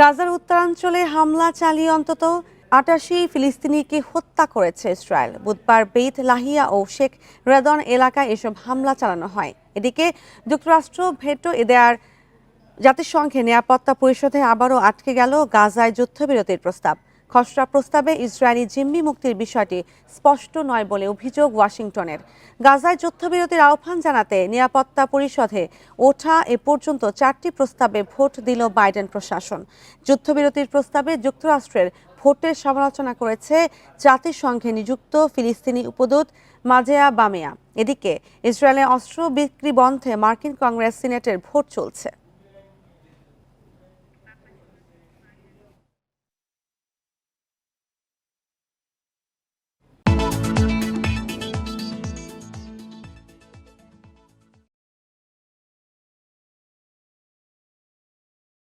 গাজার উত্তরাঞ্চলে হামলা চালিয়ে অন্তত আটাশি ফিলিস্তিনিকে হত্যা করেছে ইসরায়েল। বুধবার বেইত লাহিয়া ও শেখ রেদন এলাকায় এসব হামলা চালানো হয়। এদিকে যুক্তরাষ্ট্র, ভেটো দেয়ার জাতিসংঘে নিরাপত্তা পরিষদে আবারও আটকে গেল গাজায় যুদ্ধবিরতির প্রস্তাব। খসড়া প্রস্তাবে ইসরায়েলি জিম্মি মুক্তির বিষয়টি স্পষ্ট নয় বলে অভিযোগ ওয়াশিংটনের। গাজায় যুদ্ধবিরতির আহ্বান জানাতে নিরাপত্তা পরিষদে ওঠা এ পর্যন্ত চারটি প্রস্তাবে ভোট দিল বাইডেন প্রশাসন। যুদ্ধবিরতির প্রস্তাবে যুক্তরাষ্ট্রের ভোটের সমালোচনা করেছে জাতিসংঘে নিযুক্ত ফিলিস্তিনি উপদূত মাজেয়া বামেয়া। এদিকে ইসরায়েলে অস্ত্র বিক্রি বন্ধে মার্কিন কংগ্রেস সিনেটের ভোট চলছে।